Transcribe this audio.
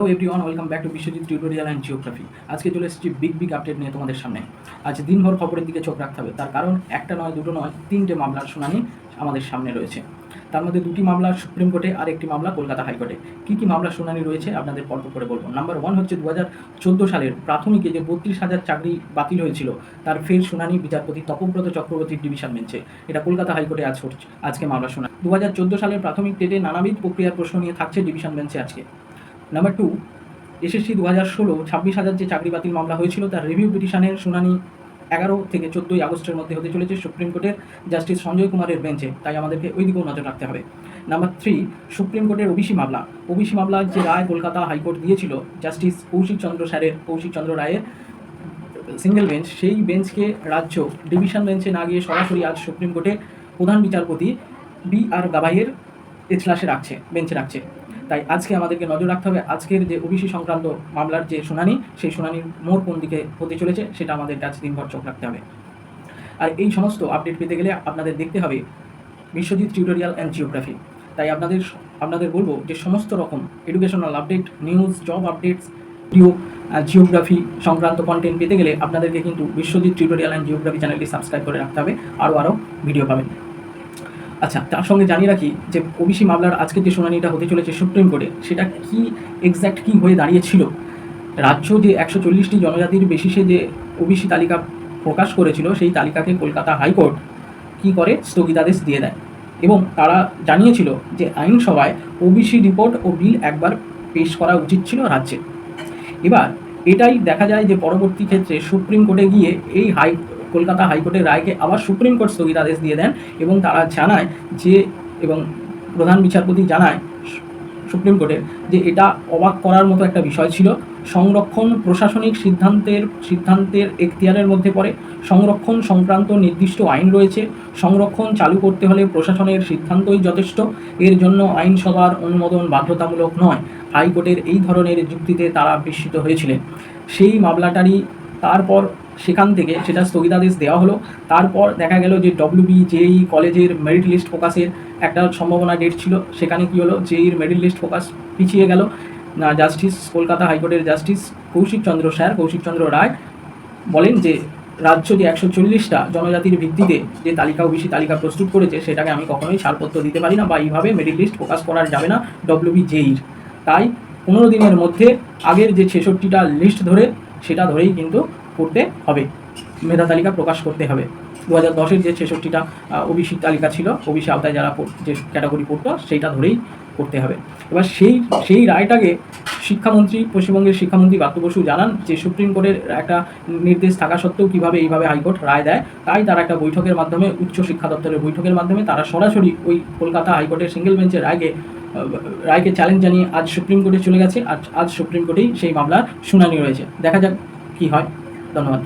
Hello everyone welcome back to Biswajit tutorial and geography আজকে চলে এসেছি বিগ বিগ আপডেট নিয়ে তোমাদের সামনে। আজ দিনভর খবরের দিকে চোখ রাখতে হবে। তার কারণ একটা নয়, দুটো নয়, তিনটে মামলার শুনানি আমাদের সামনে রয়েছে। তার মধ্যে দুটি মামলা সুপ্রিম কোর্টে আর একটি মামলা কলকাতা হাইকোর্টে কী কী মামলার শুনানি রয়েছে আপনাদের পর্ব করে বলব। নাম্বার ওয়ান হচ্ছে দু হাজার চোদ্দ সালের প্রাথমিকে যে বত্রিশ হাজার চাকরি বাতিল হয়েছিল, তার ফের শুনানি বিচারপতি তপব্রত চক্রবর্তীর ডিভিশন বেঞ্চে এটা কলকাতা হাইকোর্টে আজ আজকে মামলা শুনানি। দু হাজার চোদ্দ সালের প্রাথমিক টেটে নানাবিধ প্রক্রিয়ার প্রশ্ন নিয়ে থাকছে ডিভিশন বেঞ্চে আজকে। নাম্বার টু এসএসসি দু হাজার ষোলো, ছাব্বিশ হাজার যে চাকরি বাতিল মামলা হয়েছিল, তার রিভিউ পিটিশনের শুনানি এগারো থেকে চোদ্দোই আগস্টের মধ্যে হতে চলেছে সুপ্রিম কোর্টের জাস্টিস সঞ্জয় কুমারের বেঞ্চে তাই আমাদেরকে ওই দিকেও নজর রাখতে হবে। নাম্বার থ্রি সুপ্রিম কোর্টের ওবিসি মামলা। ওবিসি মামলার যে রায় কলকাতা হাইকোর্ট দিয়েছিল জাস্টিস কৌশিক চন্দ্র স্যারের, কৌশিক চন্দ্র রায়ের সিঙ্গেল বেঞ্চ সেই বেঞ্চকে রাজ্য ডিভিশন বেঞ্চে না গিয়ে সরাসরি আজ সুপ্রিম কোর্টে প্রধান বিচারপতি বি আর গাবাইয়ের এজলাসে রাখছে বেঞ্চে রাখছে। তাই আজকে আমাদেরকে নজর রাখতে হবে আজকের যে ওবিসি সংক্রান্ত মামলার যে শুনানি, সেই শুনানির মোড় কোন দিকে হতে চলেছে সেটা আমাদের কাছে দিনভর চোখ রাখতে হবে। আর এই সমস্ত আপডেট পেতে গেলে আপনাদের দেখতে হবে বিশ্বজিৎ টিউটোরিয়াল অ্যান্ড জিওগ্রাফি তাই আপনাদের আপনাদের বলব যে সমস্ত রকম educational update news job updates video geography সংক্রান্ত কন্টেন্ট পেতে গেলে আপনাদেরকে কিন্তু বিশ্বজিৎ টিউটোরিয়াল অ্যান্ড জিওগ্রাফি চ্যানেলটি সাবস্ক্রাইব করে রাখতে হবে। আরও আরও ভিডিও পাবেন। আচ্ছা তার সঙ্গে জানিয়ে রাখি যে ওবিসি মামলার আজকের যে শুনানিটা হতে চলেছে সুপ্রিম কোর্টে, সেটা কি এক্স্যাক্ট কি হয়ে দাঁড়িয়েছিল? রাজ্য যে একশো চল্লিশটি জনজাতির বেসিসে যে ওবিসি তালিকা প্রকাশ করেছিল, সেই তালিকাকে কলকাতা হাইকোর্ট কি করে স্থগিতাদেশ দিয়ে দেয়? এবং তারা জানিয়েছিল যে আইনসভায় ওবিসি রিপোর্ট ও বিল একবার পেশ করা উচিত ছিল রাজ্যে। এবার এটাই দেখা যায় যে পরবর্তী ক্ষেত্রে সুপ্রিম কোর্টে গিয়ে এই হাই কলকাতা হাইকোর্টের রায়কে আবার সুপ্রিম কোর্ট স্থগিতাদেশ দিয়ে দেন এবং তারা জানায় যে, এবং প্রধান বিচারপতি জানায় সুপ্রিম কোর্টের যে এটা অবাক করার মতো একটা বিষয় ছিল। সংরক্ষণ প্রশাসনিক সিদ্ধান্তের সিদ্ধান্তের এখতিয়ারের মধ্যে পড়ে। সংরক্ষণ সংক্রান্ত নির্দিষ্ট আইন রয়েছে। সংরক্ষণ চালু করতে হলে প্রশাসনের সিদ্ধান্তই যথেষ্ট। এর জন্য আইনসভার অনুমোদন বাধ্যতামূলক নয়। হাইকোর্টের এই ধরনের যুক্তিতে তারা বিস্মিত হয়েছিলেন। সেই মামলাটারই তারপর সেখান থেকে সেটা স্থগিতাদেশ দেওয়া হলো। তারপর দেখা গেল যে ডব্লিউবি জেই কলেজের মেরিট লিস্ট ফোকাসের একটা সম্ভাবনা ডেট ছিল। সেখানে কি হলো? জেইর মেরিট লিস্ট ফোকাস পিছিয়ে গেল। জাস্টিস কলকাতা হাইকোর্টের জাস্টিস কৌশিক চন্দ্র স্যার, কৌশিক চন্দ্র রায় বলেন যে, রাজ্য যে একশো চল্লিশটা জনজাতির ভিত্তিতে যে তালিকা ওবিসি তালিকা প্রস্তুত করেছে, সেটাকে আমি কখনোই ছাড়পত্র দিতে পারি না বা এইভাবে মেরিট লিস্ট ফোকাস করা যাবে না ডব্লিউবি জেইর তাই পনেরো দিনের মধ্যে আগের যে ছেষট্টিটা লিস্ট ধরে, সেটা ধরেই কিন্তু করতে হবে। মেধা তালিকা প্রকাশ করতে হবে। দু হাজার দশের যে ছেষট্টিটা ওবিসি তালিকা ছিল, ওবিসি আওতায় যারা যে ক্যাটাগরি পড়তো, সেইটা ধরেই করতে হবে। এবার সেই সেই রায়টাকে শিক্ষামন্ত্রী, পশ্চিমবঙ্গের শিক্ষামন্ত্রী বাত্য বসু জানান যে, সুপ্রিম কোর্টের একটা নির্দেশ থাকা সত্ত্বেও কীভাবে এইভাবে হাইকোর্ট রায় দেয়, তাই তারা একটা বৈঠকের মাধ্যমে, উচ্চ শিক্ষা দপ্তরের বৈঠকের মাধ্যমে তারা সরাসরি ওই কলকাতা হাইকোর্টের সিঙ্গেল বেঞ্চের রায়কে রায়কে চ্যালেঞ্জ জানিয়ে আজ সুপ্রিম কোর্টে চলে গেছে। আজ আজ সুপ্রিম কোর্টেই সেই মামলার শুনানি রয়েছে। দেখা যাক কী হয়। ধন্যবাদ